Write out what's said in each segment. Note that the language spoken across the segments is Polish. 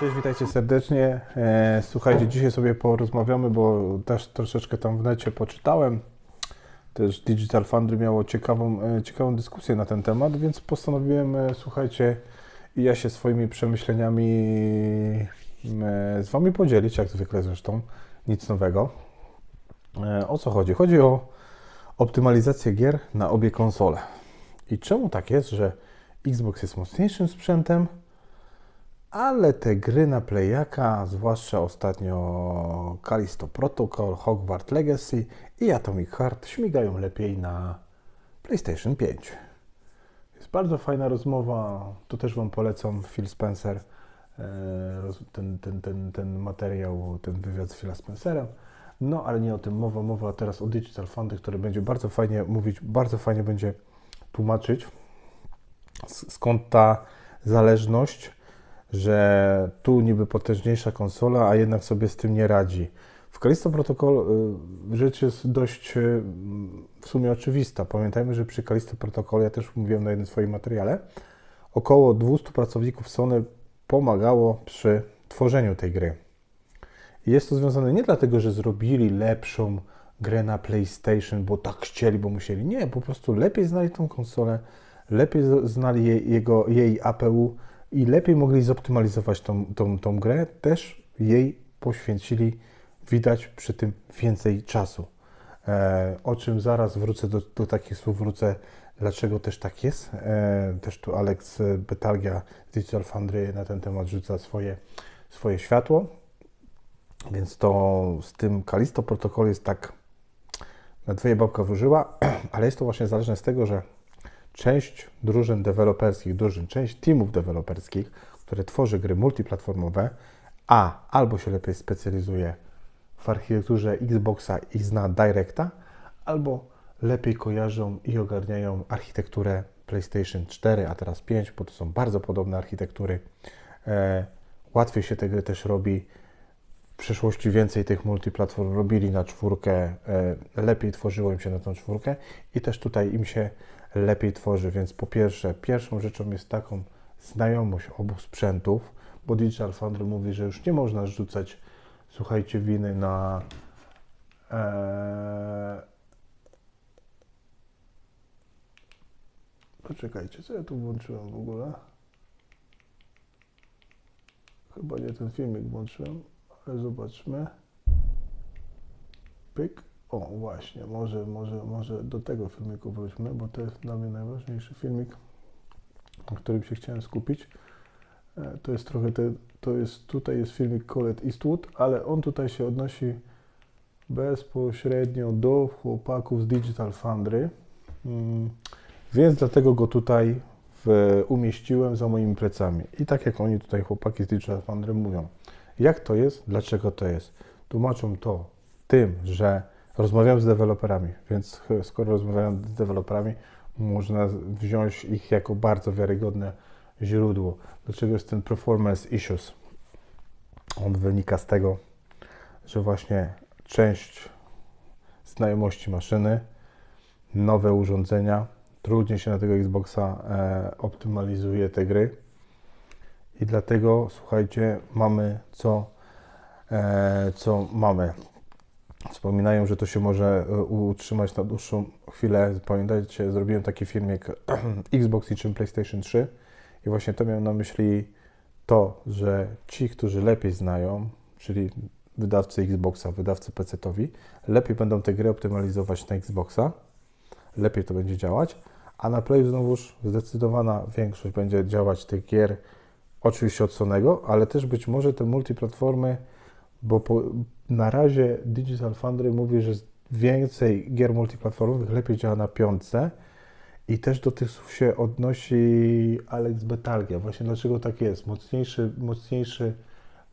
Cześć, witajcie serdecznie. E, Słuchajcie, dzisiaj sobie porozmawiamy, bo też troszeczkę tam w necie poczytałem. Też Digital Foundry miało ciekawą, e, ciekawą dyskusję na ten temat, więc postanowiłem, e, słuchajcie, i ja się swoimi przemyśleniami z Wami podzielić, jak zwykle zresztą, nic nowego. O co chodzi? Chodzi o optymalizację gier na obie konsole. I czemu tak jest, że Xbox jest mocniejszym sprzętem, ale te gry na Playaka, zwłaszcza ostatnio Callisto Protocol, Hogwarts Legacy i Atomic Heart śmigają lepiej na PlayStation 5. Jest bardzo fajna rozmowa, to też Wam polecam Phil Spencer, e, ten, ten, ten, ten materiał, ten wywiad z Phila Spencerem. No, ale nie o tym mowa, mowa teraz o Digital Fundy, który będzie bardzo fajnie mówić, bardzo fajnie będzie tłumaczyć, skąd ta zależność, że tu niby potężniejsza konsola, a jednak sobie z tym nie radzi. W Callisto Protocol y, rzecz jest dość y, w sumie oczywista. Pamiętajmy, że przy Callisto Protocol, ja też mówiłem na jednym swoim materiale, około 200 pracowników Sony pomagało przy tworzeniu tej gry. Jest to związane nie dlatego, że zrobili lepszą grę na PlayStation, bo tak chcieli, bo musieli. Nie, po prostu lepiej znali tą konsolę, lepiej znali jej, jego, jej APU i lepiej mogli zoptymalizować tą, tą, tą grę. Też jej poświęcili, widać przy tym więcej czasu. E, o czym zaraz wrócę do, do takich słów, wrócę, dlaczego też tak jest. E, też tu Alex Betalgia z Digital Foundry na ten temat rzuca swoje, swoje światło. Więc to z tym Kalisto protokol jest tak na dwie babka wróżyła, ale jest to właśnie zależne z tego, że część drużyn deweloperskich, drużyn, część teamów deweloperskich, które tworzy gry multiplatformowe, a albo się lepiej specjalizuje w architekturze Xboxa i zna Directa, albo lepiej kojarzą i ogarniają architekturę PlayStation 4, a teraz 5, bo to są bardzo podobne architektury. E, łatwiej się te gry też robi. W przeszłości więcej tych multiplatform robili na czwórkę, e, lepiej tworzyło im się na tą czwórkę i też tutaj im się lepiej tworzy, więc po pierwsze, pierwszą rzeczą jest taką znajomość obu sprzętów, bo Digital Foundry mówi, że już nie można rzucać, słuchajcie, winy na e, Poczekajcie, co ja tu włączyłem w ogóle? Chyba nie ten filmik włączyłem, ale zobaczmy. Pyk. O, właśnie, może, może, może do tego filmiku wróćmy, bo to jest dla mnie najważniejszy filmik, na którym się chciałem skupić. E, To jest trochę, te, to jest, tutaj jest filmik Colette Eastwood, ale on tutaj się odnosi bezpośrednio do chłopaków z Digital Foundry, mm, więc dlatego go tutaj w, umieściłem za moimi plecami. I tak jak oni tutaj, chłopaki z Digital Foundry mówią, jak to jest, dlaczego to jest. Tłumaczą to tym, że rozmawiam z deweloperami, więc skoro rozmawiam z deweloperami, można wziąć ich jako bardzo wiarygodne źródło. Dlaczego jest ten performance issues? On wynika z tego, że właśnie część znajomości maszyny, nowe urządzenia, trudniej się na tego Xboxa e, optymalizuje te gry. I dlatego, słuchajcie, mamy co, e, co mamy. Wspominają, że to się może e, utrzymać na dłuższą chwilę. Pamiętajcie, zrobiłem taki filmik Xbox i czym PlayStation 3 i właśnie to miałem na myśli to, że ci, którzy lepiej znają, czyli wydawcy Xboxa, wydawcy PC-towi, lepiej będą te gry optymalizować na Xboxa, lepiej to będzie działać, a na Playu znowuż zdecydowana większość będzie działać tych gier, oczywiście od Sonego, ale też być może te multiplatformy, bo po, na razie Digital Foundry mówi, że więcej gier multiplatformowych lepiej działa na piątce i też do tych słów się odnosi Alex Betalgia. Właśnie dlaczego tak jest. Mocniejszy, mocniejszy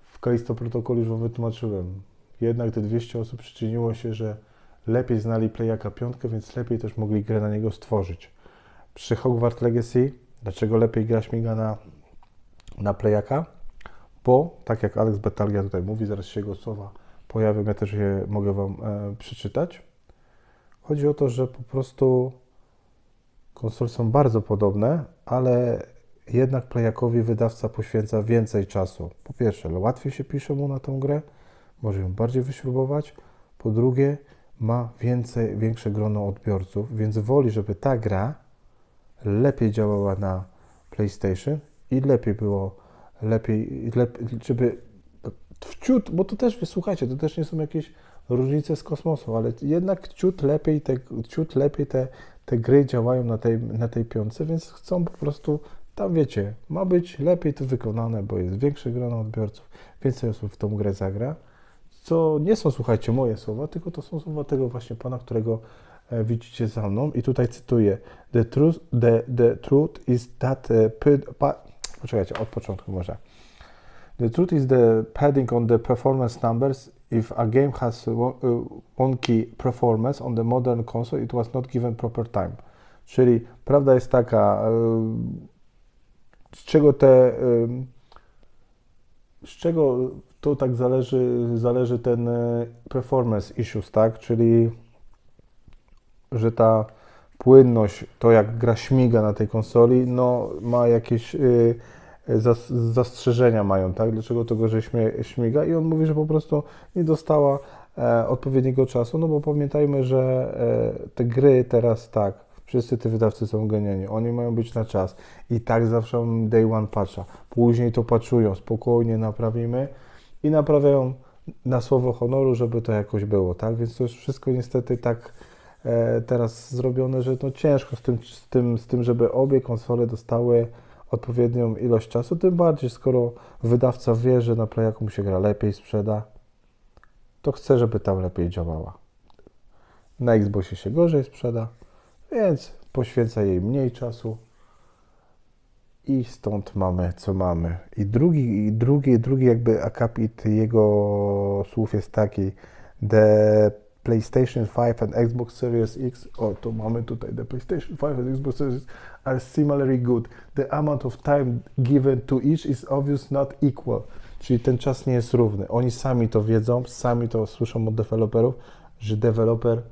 w Kalisto Protocol już Wam wytłumaczyłem. Jednak te 200 osób przyczyniło się, że lepiej znali Playaka piątkę, więc lepiej też mogli grę na niego stworzyć. Przy Hogwarts Legacy, dlaczego lepiej gra śmiga na, na Playaka? Bo, tak jak Alex Betalgia tutaj mówi, zaraz się jego słowa pojawią, ja też je mogę Wam e, przeczytać. Chodzi o to, że po prostu konsole są bardzo podobne, ale jednak playakowi wydawca poświęca więcej czasu. Po pierwsze, łatwiej się pisze mu na tą grę, może ją bardziej wyśrubować. Po drugie, ma więcej, większe grono odbiorców, więc woli, żeby ta gra lepiej działała na PlayStation i lepiej było, lepiej, lepiej żeby wciut, bo to też, wysłuchajcie, to też nie są jakieś różnice z kosmosu, ale jednak ciut lepiej te, ciut lepiej te, te gry działają na tej, na tej piątce, więc chcą po prostu, tam wiecie, ma być lepiej to wykonane, bo jest większe grono odbiorców, więcej osób w tą grę zagra, co nie są, słuchajcie, moje słowa, tylko to są słowa tego właśnie pana, którego e, widzicie za mną i tutaj cytuję The truth, the, the truth is that pa, poczekajcie, od początku może The truth is the padding on the performance numbers if a game has wonky performance on the modern console, it was not given proper time. Czyli prawda jest taka, z czego te, z czego to tak zależy, zależy ten performance issues, tak? Czyli, że ta płynność, to jak gra śmiga na tej konsoli, no ma jakieś y, zastrzeżenia mają, tak? Dlaczego to gorzej śmiga? I on mówi, że po prostu nie dostała e, odpowiedniego czasu, no bo pamiętajmy, że e, te gry teraz tak, wszyscy te wydawcy są genialni, oni mają być na czas i tak zawsze day one patcha, później to patchują, spokojnie naprawimy i naprawiają na słowo honoru, żeby to jakoś było, tak? Więc to już wszystko niestety tak teraz zrobione, że no ciężko z tym, z tym, z tym żeby obie konsole dostały odpowiednią ilość czasu, tym bardziej skoro wydawca wie, że na Playaku mu się gra lepiej sprzeda, to chce, żeby tam lepiej działała. Na Xboxie się gorzej sprzeda, więc poświęca jej mniej czasu i stąd mamy co mamy. I drugi, i drugi, drugi jakby akapit jego słów jest taki, the PlayStation 5 and Xbox Series X, o to mamy tutaj, the PlayStation 5 and Xbox Series X are similarly good. The amount of time given to each is obviously not equal. Czyli ten czas nie jest równy. Oni sami to wiedzą, sami to słyszą od deweloperów, że deweloper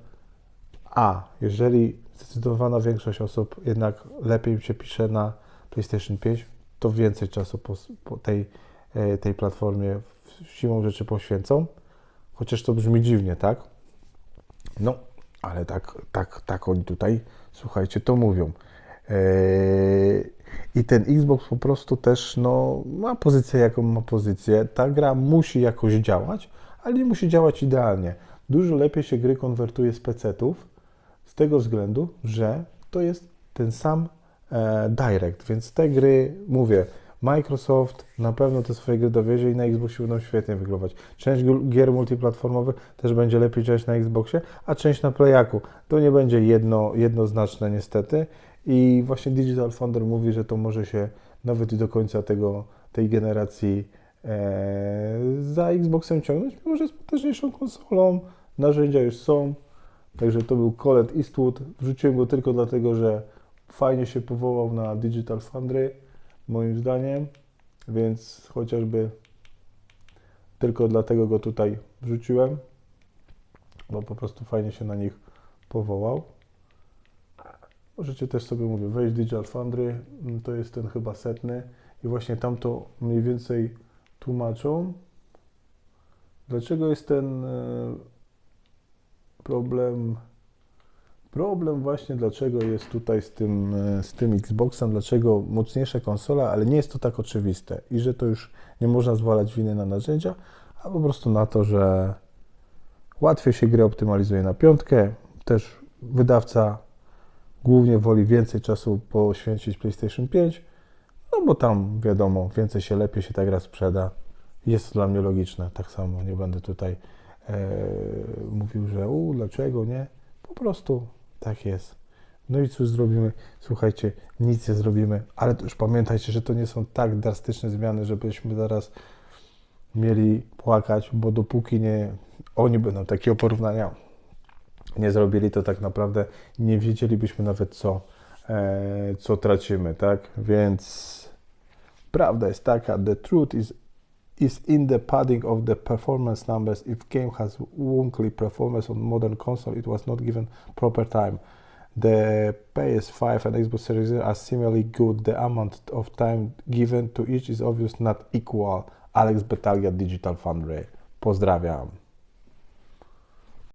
A, jeżeli zdecydowana większość osób jednak lepiej się pisze na PlayStation 5, to więcej czasu po, po tej, e, tej platformie siłą rzeczy poświęcą. Chociaż to brzmi dziwnie, tak? No, ale tak, tak, tak oni tutaj, słuchajcie, to mówią. Eee, I ten Xbox po prostu też no, ma pozycję, jaką ma pozycję. Ta gra musi jakoś działać, ale nie musi działać idealnie. Dużo lepiej się gry konwertuje z PC-ów z tego względu, że to jest ten sam e, Direct, więc te gry, mówię, Microsoft na pewno te swoje gry dowiezie i na Xboxie będą świetnie wyglądać. Część gier multiplatformowych też będzie lepiej działać na Xboxie, a część na Playaku. To nie będzie jedno, jednoznaczne niestety i właśnie Digital Founder mówi, że to może się nawet i do końca tego, tej generacji e, za Xboxem ciągnąć, mimo że jest potężniejszą konsolą, narzędzia już są. Także to był Colette Eastwood. Wrzuciłem go tylko dlatego, że fajnie się powołał na Digital Foundry, moim zdaniem, więc chociażby tylko dlatego go tutaj wrzuciłem, bo po prostu fajnie się na nich powołał. Możecie też sobie, mówię, wejść Digital Foundry, mm, to jest ten chyba setny i właśnie tam to mniej więcej tłumaczą. Dlaczego jest ten e, problem, problem właśnie dlaczego jest tutaj z tym, e, z tym Xboxem, dlaczego mocniejsza konsola, ale nie jest to tak oczywiste i że to już nie można zwalać winy na narzędzia, a po prostu na to, że łatwiej się gry optymalizuje na piątkę, też wydawca głównie woli więcej czasu poświęcić PlayStation 5, no bo tam wiadomo, więcej się, lepiej się ta gra sprzeda. Jest to dla mnie logiczne, tak samo nie będę tutaj e, mówił, że u, dlaczego nie, po prostu tak jest. No i cóż zrobimy? Słuchajcie, nic nie zrobimy, ale już pamiętajcie, że to nie są tak drastyczne zmiany, żebyśmy zaraz mieli płakać, bo dopóki nie oni będą takiego porównania nie zrobili, to tak naprawdę nie wiedzielibyśmy nawet, co, e, co tracimy, tak? Więc prawda jest taka, the truth is, is in the padding of the performance numbers. If game has wonky performance on modern console, it was not given proper time. The PS5 and Xbox Series are similarly good. The amount of time given to each is obviously not equal. Alex Betalia, Digital Foundry. Pozdrawiam.